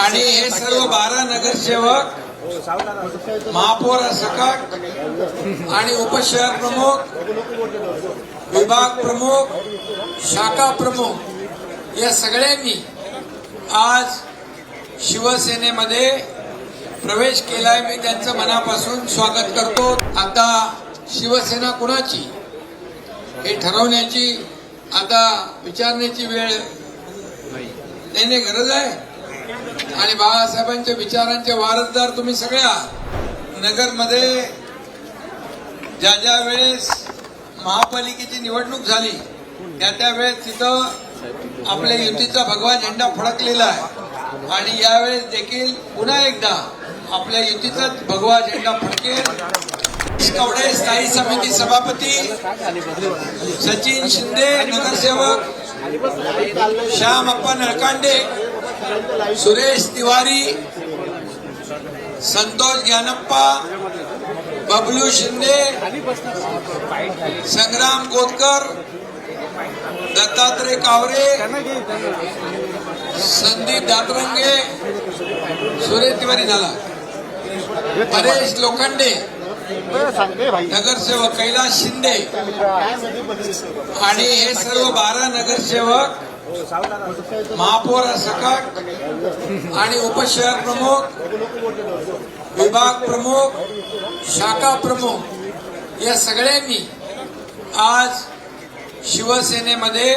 आणि हे सर्व बारा नगरसेवक महापौर सकट आणि उपशहर प्रमुख विभाग प्रमुख शाखा प्रमुख या सगळ्यांनी आज शिवसेनेमध्ये प्रवेश केलाय. मी त्यांचं मनापासून स्वागत करतो. आता शिवसेना कुणाची हे ठरवण्याची आता विचारण्याची वेळ त्याने गरज आहे? आणि बाळासाहेबांच्या विचारांचे वारसदार तुम्ही सगळे आहात नगरमध्ये ज्या ज्या वेळेस महापालिकेची निवडणूक झाली त्या त्या वेळेस तिथं आपल्या युतीचा भगवा झेंडा फडकलेला आहे. आणि यावेळेस देखील पुन्हा एकदा आपल्या युतीचाच भगवा झेंडा फडकेल. कवडे स्थायी समिती सभापती सचिन शिंदे नगरसेवक श्याम अप्पा नळकांडे सुरेश तिवारी संतोष ज्ञानप्पा बबलू शिंदे संग्राम कोतकर दत्तात्रय कावरे संदीप दातरंगे सुरेश तिवारी झाला. परेश लोखंडे नगरसेवक कैलास शिंदे आणि हे सर्व बारा नगरसेवक महापौर सकट आणि उपशहर प्रमुख विभाग प्रमुख शाखा प्रमुख या सगळ्यांनी आज शिवसेनेमध्ये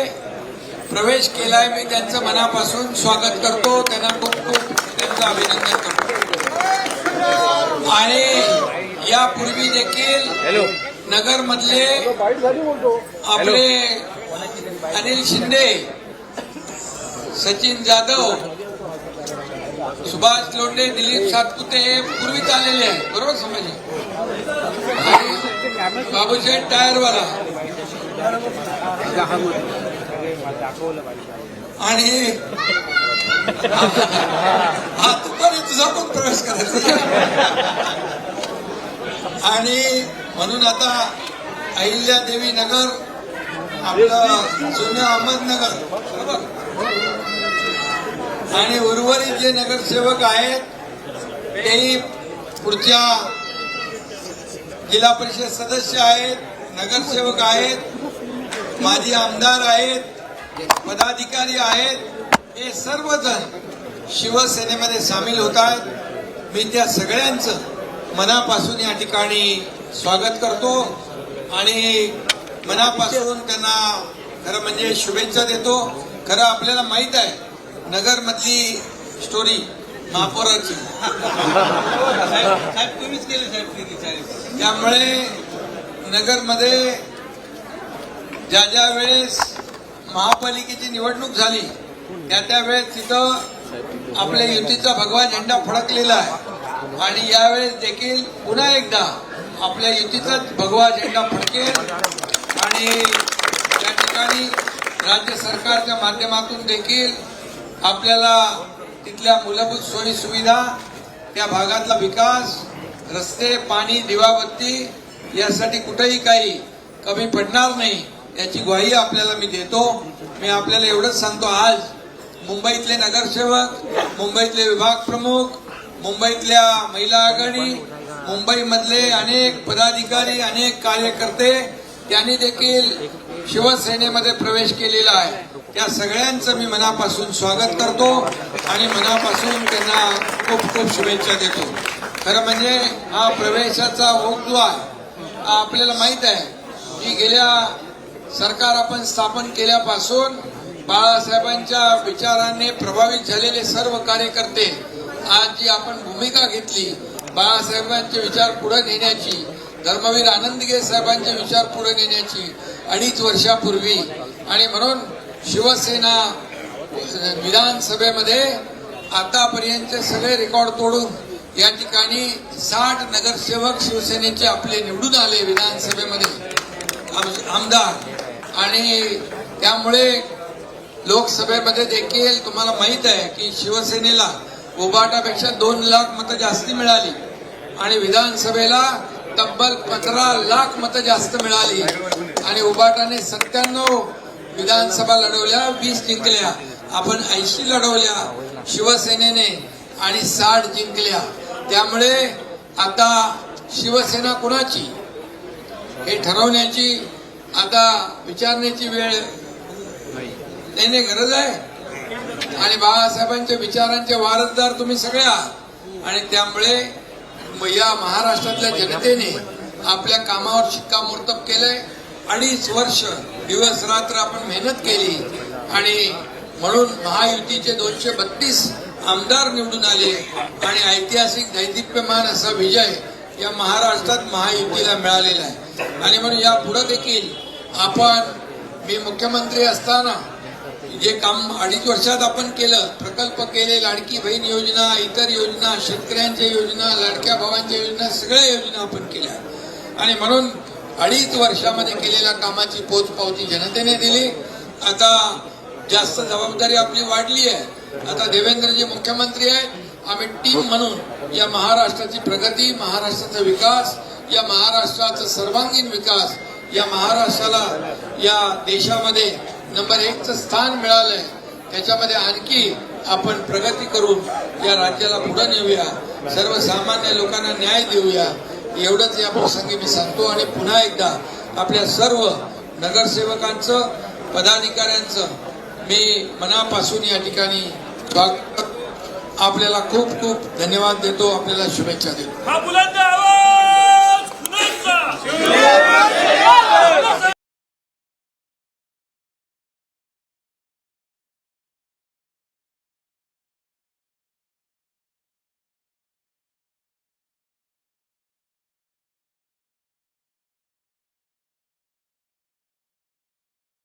प्रवेश केलाय. मी त्यांचं मनापासून स्वागत करतो. त्यांना खूप खूप त्यांचं अभिनंदन करतो. आणि यापूर्वी देखील नगरमधले आपले अनिल शिंदे सचिन जाधव सुभाष लोंढे दिलीप सातपुते हे पूर्वीच आलेले आहे बरोबर समजले? आणि टायरवाला. आणि हा तू पण तुझा पण प्रवेश करायचा. आणि म्हणून आता अहिल्या देवी नगर आपलं जुनं अहमदनगर बरोबर? आणि उर्वरित जे नगरसेवक आहेत तेही पुढच्या जिल्हा परिषद सदस्य आहेत नगरसेवक आहेत माजी आमदार आहेत पदाधिकारी आहेत हे सर्वजण शिवसेनेमध्ये सामील होत आहेत. मी त्या सगळ्यांचं मनापासून या ठिकाणी स्वागत करतो आणि मनापासून त्यांना खरं म्हणजे शुभेच्छा देतो. खरं आपल्याला माहीत आहे नगरमधली स्टोरी महापौराची. त्यामुळे नगरमध्ये ज्या ज्या वेळेस महापालिकेची निवडणूक झाली त्या त्यावेळेस तिथं आपल्या युतीचा भगवा झेंडा फडकलेला आहे. आणि यावेळेस देखील पुन्हा एकदा आपल्या युतीचाच भगवा झेंडा फडकेल. आणि त्या ठिकाणी राज्य सरकारच्या माध्यमातून देखील आपल्याला तिथल्या मूलभूत सोयी सुविधा त्या भागातला विकास रस्ते पाणी दिवाबत्ती यासाठी कुठेही काही कमी पडणार नाही याची ग्वाही आपल्याला मी देतो. मी आपल्याला एवढंच सांगतो आज मुंबईतले नगरसेवक मुंबईतले विभाग प्रमुख मुंबईतल्या महिला आघाडी मुंबईमधले अनेक पदाधिकारी अनेक कार्यकर्ते त्यांनी देखील शिवसेनेमध्ये प्रवेश केलेला आहे. त्या सगळ्यांचं मी मनापासून स्वागत करतो आणि मनापासून त्यांना खूप खूप शुभेच्छा देतो. खरं म्हणजे हा प्रवेशाचा ओघ जो आहे हा आपल्याला माहीत आहे की गेल्या सरकार आपण स्थापन केल्यापासून बाळासाहेबांच्या विचाराने प्रभावित झालेले सर्व कार्यकर्ते आज जी आपण भूमिका घेतली बाळासाहेबांचे विचार पुढे नेण्याची धर्मवीर आनंदगे साहेबांचे विचार पुढे नेण्याची अडीच वर्षापूर्वी आणि म्हणून शिवसेना विधानसभेमध्ये आतापर्यंतचे सगळे रेकॉर्ड तोडून या ठिकाणी साठ नगरसेवक शिवसेनेचे आपले निवडून आले विधानसभेमध्ये. आम- आमदार. आणि त्यामुळे लोकसभेमध्ये देखील तुम्हाला माहीत आहे की शिवसेनेला उभाटापेक्षा दोन लाख मतं जास्ती मिळाली. आणि विधानसभेला तब्बल पंधरा लाख मतं जास्त मिळाली. आणि उबाटाने सत्त्याण्णव विधानसभा लढवल्या वीस जिंकल्या. आपण ऐंशी लढवल्या शिवसेनेने आणि साठ जिंकल्या. त्यामुळे आता शिवसेना कुणाची? हे ठरवण्याची आता विचारण्याची वेळ नाही गरज आहे. आणि बाळासाहेबांच्या विचारांचे वारसदार तुम्ही सगळे आहात आणि त्यामुळे या महाराष्ट्रातल्या जनतेने आपल्या कामावर शिक्कामोर्तब केलंय. अडीच वर्ष दिवस रात्र आपण मेहनत केली. आणि म्हणून महायुतीचे दोनशे बत्तीस आमदार निवडून आले. आणि ऐतिहासिक दैदिप्यमान असा विजय या महाराष्ट्रात महायुतीला मिळालेला आहे. आणि म्हणून या पुढे देखील आपण मी मुख्यमंत्री असताना जे काम अडीच वर्षात आपण केलं प्रकल्प केले लाडकी बहीण योजना इतर योजना शेतकऱ्यांच्या योजना लाडक्या भावांच्या योजना सगळ्या योजना आपण केल्या. आणि म्हणून अडीच वर्षामध्ये केलेल्या कामाची पोचपावती जनतेने दिली. आता जास्त जबाबदारी आपली वाढली आहे. आता देवेंद्रजी मुख्यमंत्री आहेत. आम्ही टीम म्हणून या महाराष्ट्राची प्रगती महाराष्ट्राचा विकास या महाराष्ट्राचा सर्वांगीण विकास या महाराष्ट्राला या देशामध्ये नंबर एकचं स्थान मिळालंय. त्याच्यामध्ये आणखी आपण प्रगती करून या राज्याला पुढे नेऊया. सर्वसामान्य लोकांना न्याय देऊया. एवढंच या प्रसंगी मी सांगतो आणि पुन्हा एकदा आपल्या सर्व नगरसेवकांचं पदाधिकाऱ्यांचं मी मनापासून या ठिकाणी आपल्याला खूप खूप धन्यवाद देतो आपल्याला शुभेच्छा देतो.